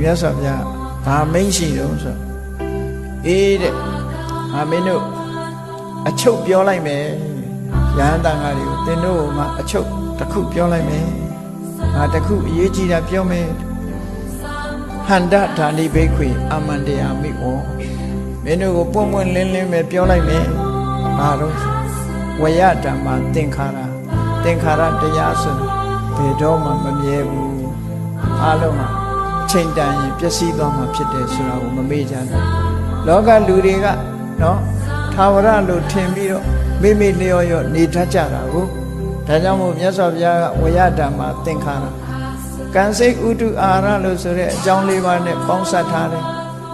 မြတ်စွာဘုရားဘာမိန့်ရှိတော့ဆိုအေးတဲ့အာမင်းတို့အချုပ်ပြောလိုက်မယ်ရဟန်းတန်ဃာတွေကိုသင်တို့မှအချုပ်တစ်ခုပြောလိုက်မယ်ငါတစ်ခုအရေးကြီးတာပြောမယ်ဟန္တဓာနိဘိခွေအာမန္တယာမိဩမင်းတို့ကိုပွန့်ပွန့်လင်းလင်းပဲပြောလိုက်မယ်ဘာတော့ဝယဓမ္မသင်္ခါရသင်္ခါရတရားဆိုဘယ်တော့မှမမြဲဘူးအားလုံးဟာအ ချိန်တန်ရင်ပျက်စီးသွားမှာဖြစ်တယ်ဆိုတာကိုမမေ့ကြနဲ့လောကလူတွေကနော်သာဝရလို့ထင်ပြီးတော့မိမိလျော်ရော့နေတတ်ကြတာကိုဒါကြောင့်မို့မြတ်စွာဘုရားကဝယဓမ္မသင်္ခါရကံစိတ်ဥတုအာရလို့ဆိုတဲ့အကြောင်းလေးပါးနဲ့ပေါင်းစပ်ထားတယ်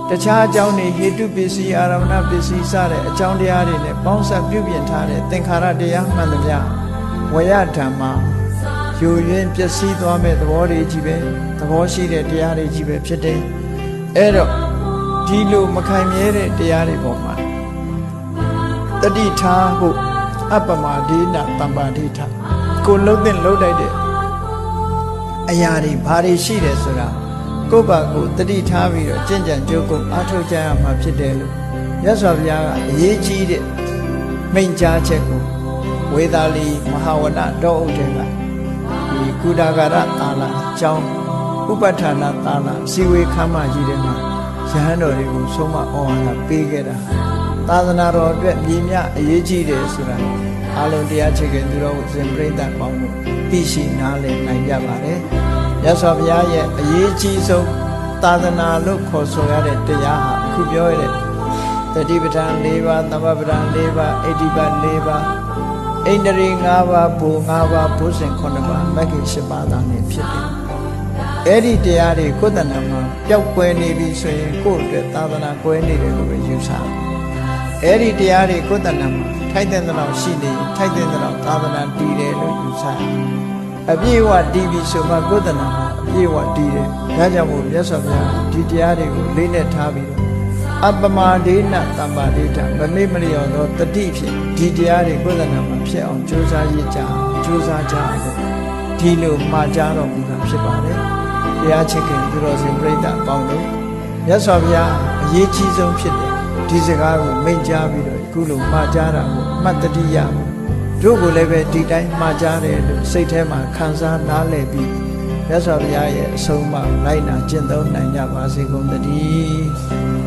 တခြားအကြောင်းတွေဟေတုပစ္စည်းအာရမဏပစ္စည်းစတဲ့အကြောင်းတရားတွေနဲ့ပေါင်းစပ်ပြုပြင်ထားတဲ့သင်္ခါရတရားမှန်သမျှဝယဓမ္မ ယူရင်းပျက်စီးသွားမဲ့သဘောတွေကြီးပဲသဘောရှိတဲ့တရားတွေကြီးပဲဖြစ်တယ်အဲ့တော့ဒီလိုမခိုင်မြဲတဲ့တရားတွေပေါ်မှာတတိထားဖို့အပ္ပမဒိနတမ္ပါဒိဋ္ဌကိုလုံးတဲ့လုံးတိုက်တဲ့အရာတွေဘာတွေရှိတယ်ဆိုတာကိုယ့်ဘာကိုယ်တတိထားပြီးတော့ကြင်ကြံကြိုးကိုအားထုတ်ကြရမှာဖြစ်တယ်လို့မြတ်စွာဘုရားကအရေးကြီးတဲ့မိန့်ကြားချက်ကိုဝေသာလီမဟာဝနတောအုပ်တဲ့က ဒီကုဒါဂရသာလာအကြောင်းဥပဋ္ဌာဏသာလာစီဝေခမ်းမကြီးတဲ့မှာရဟန်းတော်တွေကိုဆုံးမဩဝါဒပေးခဲ့တာသာသနာတော်အတွက်မြည်မြအရေးကြီးတယ်ဆိုတာအလုံးတရားချက်ကသူတော်စင်ပြိဋ္ဌာန်ပေါင်းလို့သိရှိနားလည်နိုင်ကြပါတယ်မြတ်စွာဘုရားရဲ့အရေးကြီးဆုံးသာသနာလို့ခေါ်ဆိုရတဲ့တရားဟာအခုပြောရတဲ့တတိပဋ္ဌာန်၄ပါးသမဗပဋ္ဌာန်၄ပါးအဋ္ဌိပတ်၄ပါး ဣန္ဒြေ၅ပါးဘူ၅ပါးဘုဇင်9ပါးမဂ္ဂင်10ပါးသာနဲ့ဖြစ်တယ်အဲ့ဒီတရားတွေကိုယ်တဏ္ဍာမှာပျောက်ကွယ်နေပြီဆိုရင်ကိုယ့်အတွက်သာသနာကွယ်နေတယ်လို့ပဲယူဆတယ်အဲ့ဒီတရားတွေကိုယ်တဏ္ဍာမှာထိုက်တဲ့လောက်ရှိနေရင်ထိုက်တဲ့လောက်သာသနာတည်တယ်လို့ယူဆတယ်အပြည့်အဝတည်ပြီဆိုမှကိုယ်တဏ္ဍာမှာအပြည့်အဝတည်တယ်ဒါကြောင့်မို့မြတ်စွာဘုရားဒီတရားတွေကိုလေးနဲ့ထားပြီးတော့ အပ္ပမဒိနတမ္ပါဒိဋ္ဌမမေ့မလျော်သောတတိဖြင့်ဒီတရားတွေကိုယ်တဏ္ဍာမှာဖြစ်အောင်ကြိုးစားရည်ကြကြိုးစားကြအောင်ဒီလိုမှာကြားတော်မူတာဖြစ်ပါတယ်တရားချစ်ခင်သူတော်စင်ပြိဋ္ဌာပေါင်းလို့မြတ်စွာဘုရားအရေးကြီးဆုံးဖြစ်တယ်ဒီစကားကိုမိန့်ကြားပြီးတော့အခုလိုမှာကြားတာကိုအမှတ်တတိယတို့ကိုလည်းပဲဒီတိုင်းမှာကြားတယ်လို့စိတ်ထဲမှာခံစားနားလည်ပြီးမြတ်စွာဘုရားရဲ့အဆုံးအမလိုက်နာကျင့်သုံးနိုင်ကြပါစေကုန်သတည်း